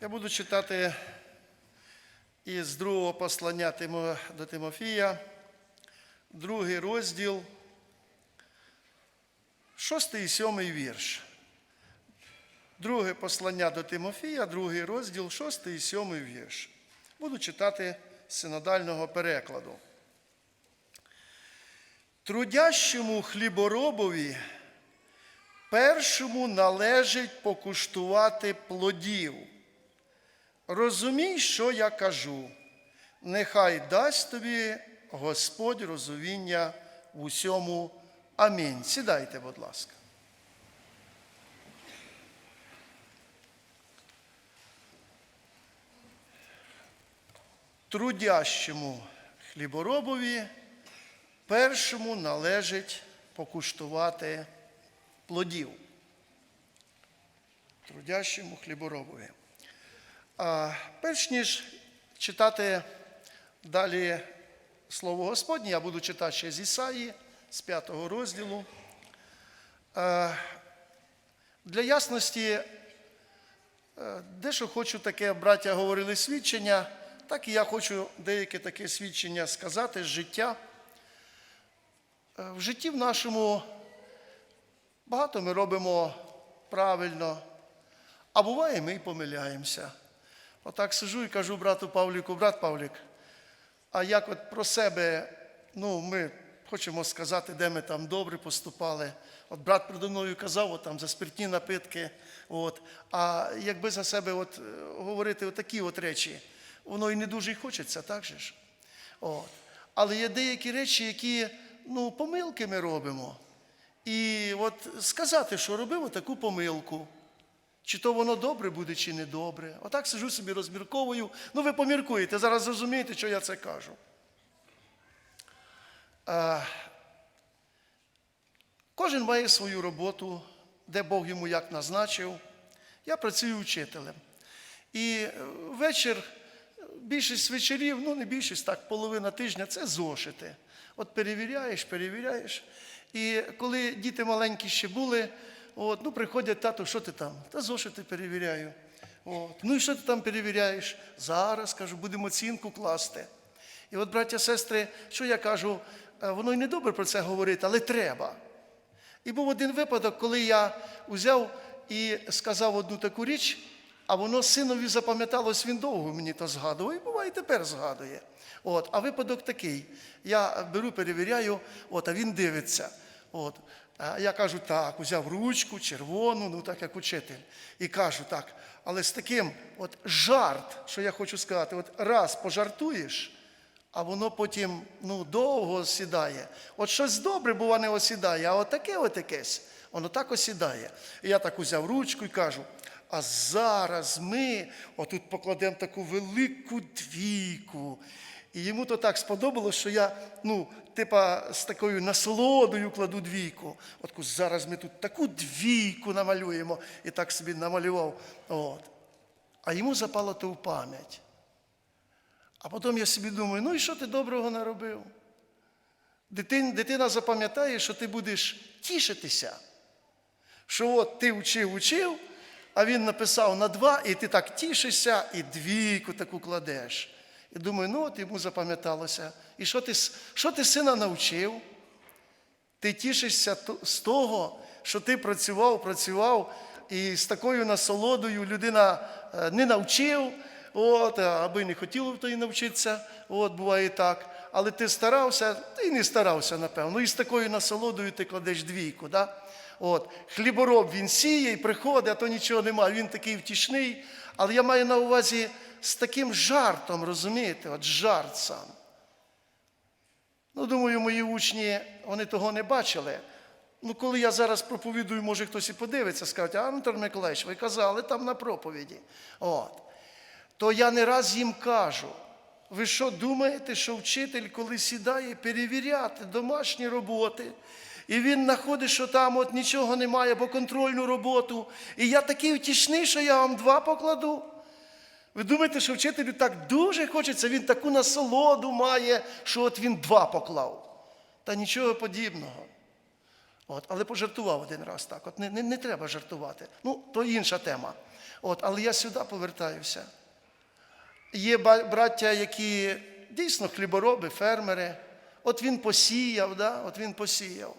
Я буду читати із другого послання до Тимофія, другий розділ, шостий і сьомий вірш. Друге послання до Тимофія, другий розділ, шостий і сьомий вірш. Буду читати з синодального перекладу. Трудящому хліборобові першому належить покуштувати плодів. Розумій, що я кажу. Нехай дасть тобі Господь розуміння в усьому. Амінь. Сідайте, будь ласка. Трудящому хліборобові першому належить покуштувати плодів. Трудящому хліборобові. Перш ніж читати далі Слово Господнє, я буду читати ще з Ісаї, з 5 розділу. Для ясності, е, дещо хочу таке, браття говорили свідчення, так і я хочу деяке таке свідчення сказати з життя. Е, В житті в нашому багато ми робимо правильно, а буває, ми й помиляємося. Отак сижу і кажу брату Павліку, брат Павлік, а як от про себе, ну, ми хочемо сказати, де ми там добре поступали. От брат передо мною казав, от там за спиртні напитки. От. А якби за себе от, е, говорити такі от речі, воно і не дуже й хочеться, так же ж? От. Але є деякі речі, які ну, помилки ми робимо. І от сказати, що робив таку помилку. Чи то воно добре буде, чи не добре. Отак сижу собі, розмірковую. Ну, ви поміркуєте, зараз зрозумієте, що я це кажу. А, кожен має свою роботу, де Бог йому як назначив. Я працюю вчителем. І е, вечір, більшість вечорів, ну не більшість, так, половина тижня це зошити. От перевіряєш, перевіряєш. І коли діти маленькі ще були, от, ну приходять, тато, що ти там? Та зошити перевіряю. От. Ну і що ти там перевіряєш? Зараз кажу, будемо оцінку класти. І от, браття, сестри, що я кажу, е, воно й не добре про це говорити, але треба. І був один випадок, коли я взяв і сказав одну таку річ, а воно синові запам'яталось, він довго мені то згадував, і буває, і тепер згадує. От, а випадок такий. Я беру, перевіряю, от, а він дивиться. От. А я кажу так, узяв ручку, червону, ну так як учитель. І кажу так, але з таким от жарт, що я хочу сказати, от раз пожартуєш, а воно потім ну, довго осідає. От щось добре, бува, не осідає, а от таке от якесь, воно так осідає. І я так узяв ручку і кажу, а зараз ми отут покладемо таку велику двійку. І йому то так сподобалось, що я, ну, типа, з такою насолодою кладу двійку. От зараз ми тут таку двійку намалюємо. І так собі намалював. От. А йому запало то в пам'ять. А потім я собі думаю, ну і що ти доброго наробив? Дитин, дитина запам'ятає, що ти будеш тішитися, що от ти вчив, учив, а він написав на два, і ти так тішишся, і двійку таку кладеш. І думаю, ну от йому запам'яталося. І що ти, що ти сина навчив? Ти тішишся з того, що ти працював, працював, і з такою насолодою людина е, не навчив, от, аби не хотіло в тої навчитися, от, буває так. Але ти старався, ти не старався, напевно. І з такою насолодою ти кладеш двійку. Да? От. Хлібороб він сіє і приходить, а то нічого немає. Він такий втішний. Але я маю на увазі з таким жартом, розумієте, от жарт сам. Ну, думаю, мої учні вони того не бачили. Ну, коли я зараз проповідую, може хтось і подивиться, скаже, а Антон Миколаївич, ви казали там на проповіді. От. То я не раз їм кажу. Ви що думаєте, що вчитель, коли сідає перевіряти домашні роботи, і він знаходить, що там от нічого немає, або контрольну роботу, і я такий втішний, що я вам два покладу. Ви думаєте, що вчителю так дуже хочеться, він таку насолоду має, що от він два поклав. Та нічого подібного. От, але пожартував один раз так. От не, не, не треба жартувати. Ну, то інша тема. От, але я сюди повертаюся. Є браття, які дійсно хлібороби, фермери. От він посіяв, да? от він посіяв.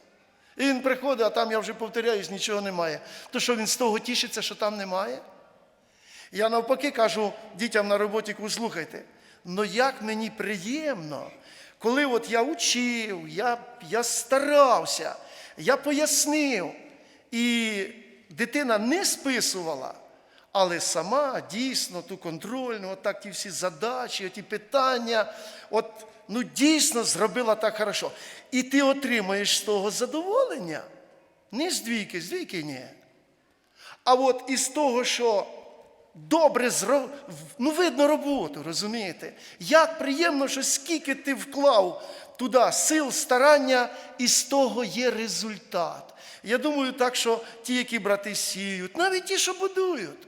І він приходить, а там я вже повторяюсь, нічого немає. То що він з того тішиться, що там немає? Я навпаки кажу дітям на роботі, слухайте, ну як мені приємно, коли от я учив, я, я старався, я пояснив, і дитина не списувала, але сама дійсно ту контрольну, отак ті всі задачі, ті питання, от ну дійсно зробила так хорошо. І ти отримаєш з того задоволення. Не з двійки, з двійки ні. А от із того, що добре зро... ну видно роботу, розумієте? Як приємно, що скільки ти вклав туди сил, старання, і з того є результат. Я думаю, так, що ті, які брати сіють, навіть ті, що будують.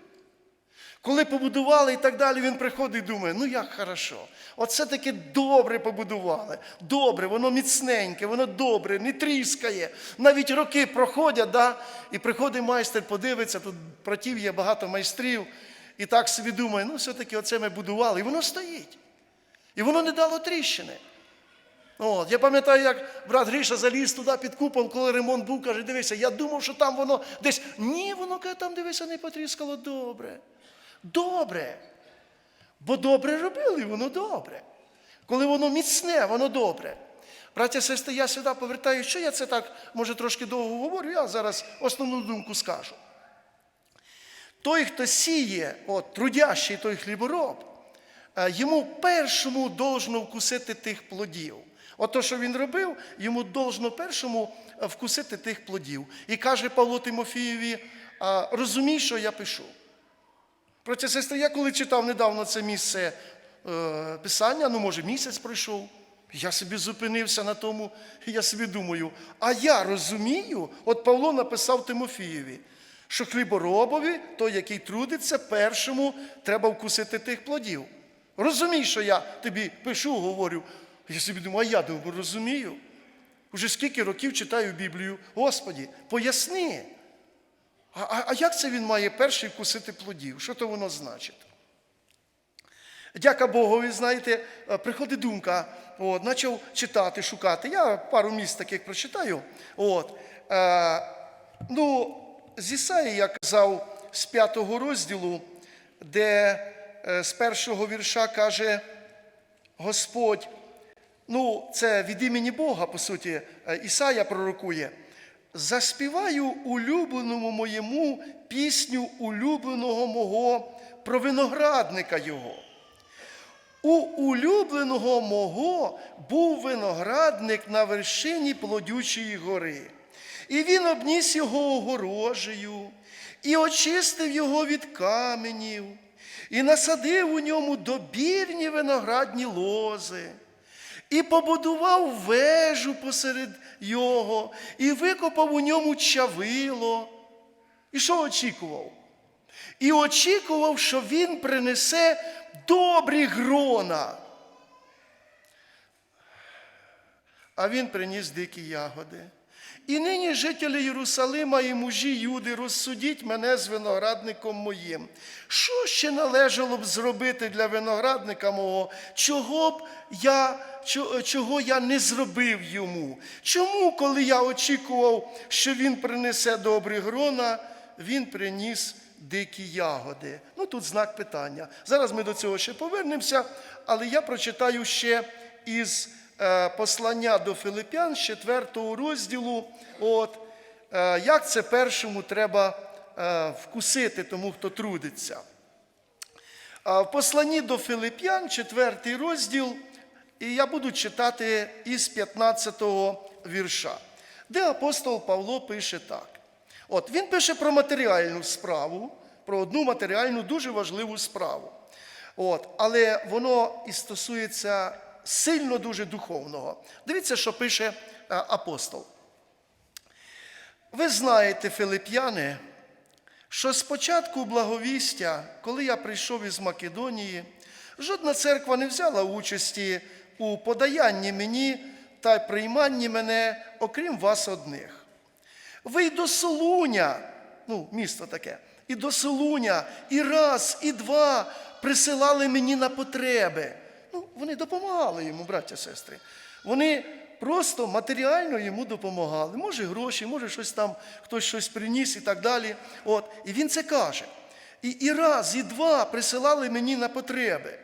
Коли побудували і так далі, він приходить і думає, ну як хорошо. Оце таки добре побудували. Добре, воно міцненьке, воно добре, не тріскає. Навіть роки проходять, да? і приходить майстер, подивиться, тут братів є багато майстрів, і так собі думає, ну все-таки оце ми будували, і воно стоїть. І воно не дало тріщини. От, я пам'ятаю, як брат Гриша заліз туди під купол, коли ремонт був, каже, дивися, я думав, що там воно десь. Ні, воно там дивися, не потріскало добре. Добре. Бо добре робили, воно добре. Коли воно міцне, воно добре. Браття, сестри, я сюди повертаю, що я це так, може, трошки довго говорю, я зараз основну думку скажу. Той, хто сіє, от, трудящий той хлібороб, е, йому першому должно вкусити тих плодів. От то, що він робив, йому должно першому е, вкусити тих плодів. І каже Павло Тимофієві, розумій, що я пишу. Проте, сестри, я коли читав недавно це місце е, писання, ну, може, місяць пройшов, я собі зупинився на тому, і я собі думаю, а я розумію, от Павло написав Тимофієві, що хліборобові, той, який трудиться, першому треба вкусити тих плодів. Розумій, що я тобі пишу, говорю. Я собі думаю, а я думаю, розумію. Уже скільки років читаю Біблію, Господі, поясни. А, а, а як це він має перший вкусити плодів? Що то воно значить? Дяка Богові, знаєте, е, приходить думка, от, почав читати, шукати. Я пару місць таких прочитаю. От, е, ну, з Ісаї я казав з п'ятого розділу, де е, з першого вірша каже Господь, ну, це від імені Бога, по суті, е, Ісая пророкує. Заспіваю улюбленому моєму пісню улюбленого мого про виноградника його. У улюбленого мого був виноградник на вершині плодючої гори, і він обніс його огорожею, і очистив його від каменів, і насадив у ньому добірні виноградні лози, і побудував вежу посеред його, і викопав у ньому чавило. І що очікував? І очікував, що він принесе добрі грона. А він приніс дикі ягоди. І нині жителі Єрусалима і мужі Юди, розсудіть мене з виноградником моїм. Що ще належало б зробити для виноградника мого, чого б я, чого я не зробив йому? Чому, коли я очікував, що він принесе добрі грона, він приніс дикі ягоди? Ну тут знак питання. Зараз ми до цього ще повернемося, але я прочитаю ще із послання до Филип'ян з 4 розділу. От, е, як це першому треба е, вкусити тому, хто трудиться. В посланні до Филип'ян, 4 розділ, і я буду читати із 15 го вірша, де апостол Павло пише так. От він пише про матеріальну справу, про одну матеріальну дуже важливу справу. От, але воно і стосується сильно дуже духовного. Дивіться, що пише е, апостол. Ви знаєте, филип'яни, що спочатку благовістя, коли я прийшов із Македонії, жодна церква не взяла участі у подаянні мені та прийманні мене, окрім вас одних. Ви й до Солуня, ну, місто таке, і до Солуня, і раз, і два присилали мені на потреби. Вони допомагали йому, браття сестри. Вони просто матеріально йому допомагали. Може, гроші, може, щось там, хтось щось приніс і так далі. От. І він це каже. І, і раз, і два присилали мені на потреби.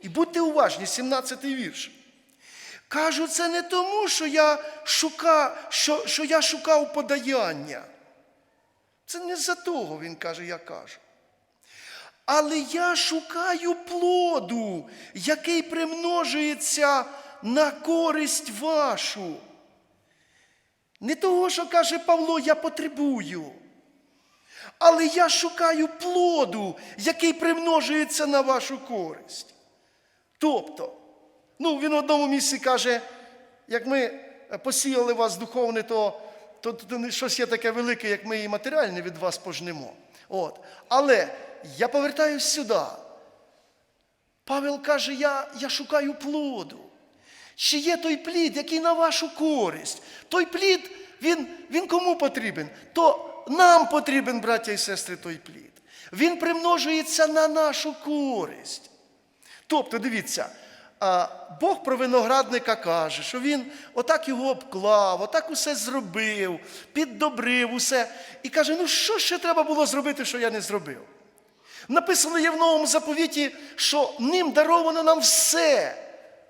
І будьте уважні, 17-й вірш. Кажу, це не тому, що я шукав, що, що я шукав подаяння. Це не за того, він каже, я кажу. Але я шукаю плоду, який примножується на користь вашу. Не того, що каже Павло, я потребую. Але я шукаю плоду, який примножується на вашу користь. Тобто, ну, він в одному місці каже, як ми посіяли вас духовне, то, то, то не щось є таке велике, як ми і матеріальне від вас пожнемо. От. Але я повертаюсь сюди. Павел каже, я, я шукаю плоду. Чи є той плід, який на вашу користь? Той плід, він, він кому потрібен? То нам потрібен, браття і сестри, той плід. Він примножується на нашу користь. Тобто, дивіться, Бог про виноградника каже, що він отак його обклав, отак усе зробив, піддобрив усе. І каже, ну що ще треба було зробити, що я не зробив? Написано є в новому заповіті, що ним даровано нам все,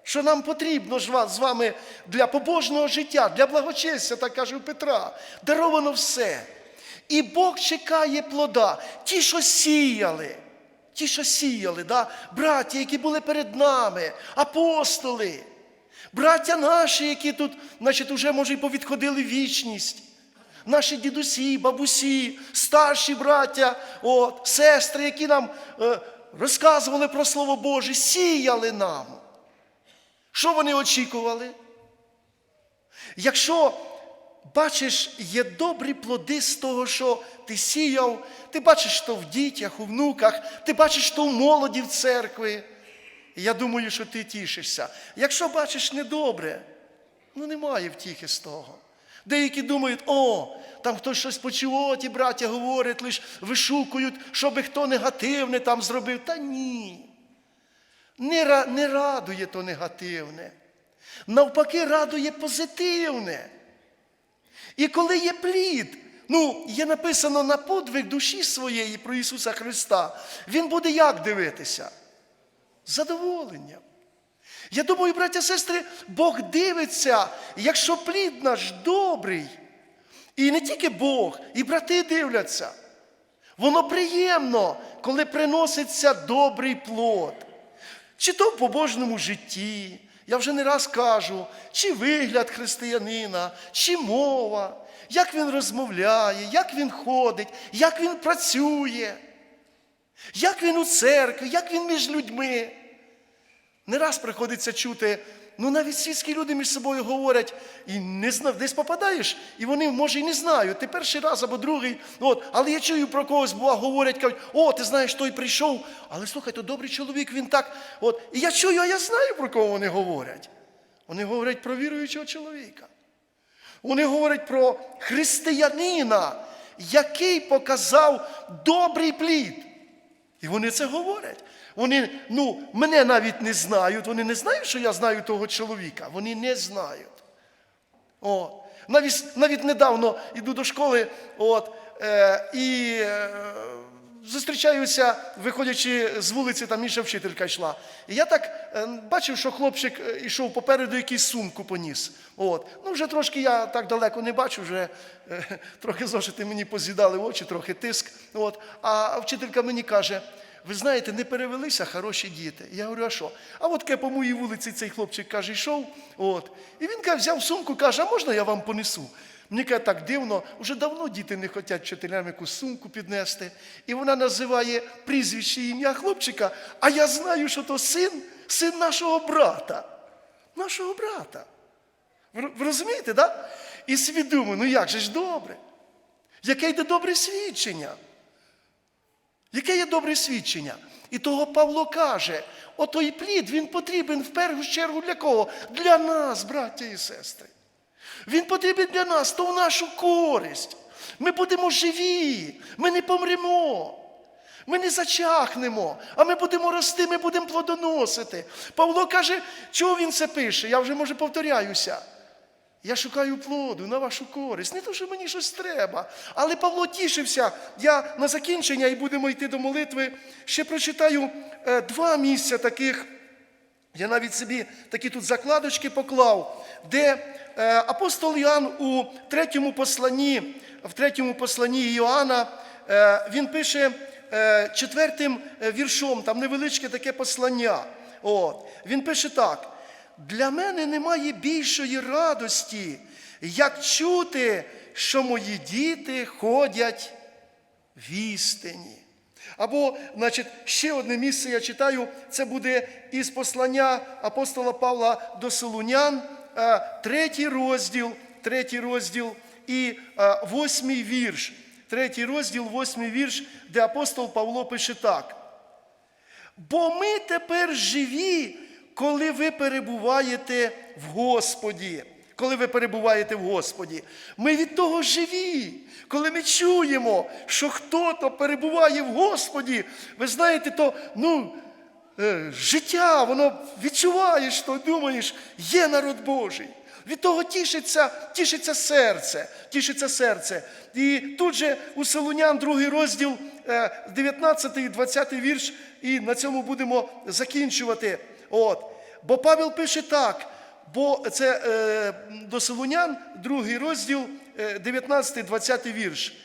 що нам потрібно з вами для побожного життя, для благочестя, так каже Петра. Даровано все. І Бог чекає плода. Ті, що сіяли, ті, що сіяли, да? браті, які були перед нами, апостоли, браття наші, які тут, значить, уже, може, і повідходили вічність. Наші дідусі, бабусі, старші браття, от, сестри, які нам е, розказували про Слово Боже, сіяли нам. Що вони очікували? Якщо бачиш, є добрі плоди з того, що ти сіяв, ти бачиш то в дітях, у внуках, ти бачиш то в молоді в церкві. Я думаю, що ти тішишся. Якщо бачиш недобре, ну немає втіхи з того. Деякі думають, о, там хтось щось почув, ті браття говорять, лиш вишукують, щоби хто негативне там зробив. Та ні. Не, не радує то негативне. Навпаки, радує позитивне. І коли є плід, ну, є написано на подвиг душі своєї про Ісуса Христа, Він буде як дивитися? Задоволенням. Я думаю, браття сестри, Бог дивиться, якщо плід наш добрий. І не тільки Бог, і брати дивляться. Воно приємно, коли приноситься добрий плод. Чи то в побожному житті, я вже не раз кажу, чи вигляд християнина, чи мова, як він розмовляє, як він ходить, як він працює, як він у церкві, як він між людьми. Не раз приходиться чути, ну навіть світські люди між собою говорять, і не зна, десь попадаєш, і вони, може, і не знають. Ти перший раз або другий. От, але я чую про когось, бува, говорять, кажуть, о, ти знаєш, той прийшов. Але слухай, то добрий чоловік, він так. От, І я чую, а я знаю, про кого вони говорять. Вони говорять про віруючого чоловіка. Вони говорять про християнина, який показав добрий плід. І вони це говорять. Вони, ну, мене навіть не знають. Вони не знають, що я знаю того чоловіка. Вони не знають. От. Навіть, навіть недавно йду до школи, от, е, і е, зустрічаюся, виходячи з вулиці, там інша вчителька йшла. І я так е, бачив, що хлопчик е, йшов попереду, якийсь сумку поніс. От. Ну, вже трошки я так далеко не бачу, вже е, трохи зошити мені поз'їдали очі, трохи тиск. От. А вчителька мені каже, ви знаєте, не перевелися хороші діти. Я говорю, а що? А от по моїй вулиці цей хлопчик каже, йшов. От. І він каже, взяв сумку, каже, а можна я вам понесу? Мені каже, так дивно, вже давно діти не хочуть вчителям якусь сумку піднести. І вона називає прізвище ім'я хлопчика, а я знаю, що то син, син нашого брата. Нашого брата. Ви розумієте, так? Да? І думаю, ну як же ж добре? Яке йде добре свідчення? Яке є добре свідчення? І того Павло каже, отой плід, він потрібен в першу чергу для кого? Для нас, браття і сестри. Він потрібен для нас, то в нашу користь. Ми будемо живі, ми не помремо. Ми не зачахнемо, а ми будемо рости, ми будемо плодоносити. Павло каже, чого він це пише? Я вже може повторяюся. Я шукаю плоду на вашу користь. Не то, що мені щось треба. Але Павло тішився. Я на закінчення і будемо йти до молитви. Ще прочитаю е, два місця таких. Я навіть собі такі тут закладочки поклав, де е, апостол Іоанн у третьому посланні, в третьому посланні Іоанна, е, він пише четвертим віршом, там невеличке таке послання. От. Він пише так: для мене немає більшої радості, як чути, що мої діти ходять в істині. Або, значить, ще одне місце я читаю, це буде із послання апостола Павла до Солунян, е, третій розділ, третій розділ і е, восьмий вірш. Третій розділ, восьмий вірш, де апостол Павло пише так. Бо ми тепер живі, коли ви перебуваєте в Господі. Коли ви перебуваєте в Господі, ми від того живі. Коли ми чуємо, що хто-то перебуває в Господі, ви знаєте, то ну, е, життя, воно відчуваєш, то думаєш, є народ Божий. Від того тішиться, тішиться серце, тішиться серце. І тут же у Солунян, другий розділ, е, 19 і 20 вірш, і на цьому будемо закінчувати. От. Бо Павел пише так, бо це е, до Солунян, другий розділ, е, 19-20 вірш.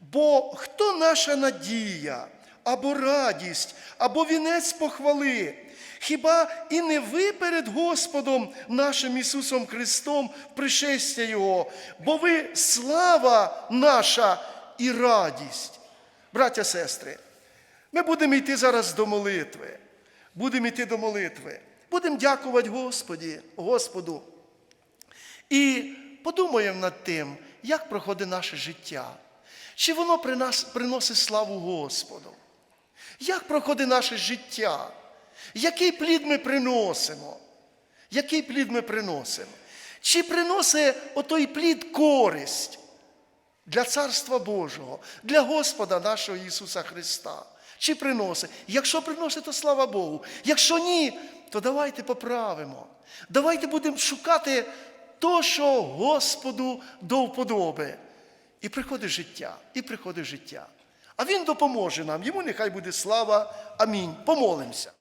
Бо хто наша надія, або радість, або вінець похвали? Хіба і не ви перед Господом нашим Ісусом Христом пришестя Його, бо ви слава наша і радість. Браття, сестри, ми будемо йти зараз до молитви. Будемо йти до молитви. Будемо дякувати Господі, Господу. І подумаємо над тим, як проходить наше життя. Чи воно при нас приносить славу Господу? Як проходить наше життя? Який плід ми приносимо? Який плід ми приносимо? Чи приносить отой плід користь для Царства Божого, для Господа нашого Ісуса Христа? Чи приносить? Якщо приносить, то слава Богу. Якщо ні, то давайте поправимо. Давайте будемо шукати то, що Господу до вподоби. І приходить життя, і приходить життя. А Він допоможе нам. Йому нехай буде слава. Амінь. Помолимося.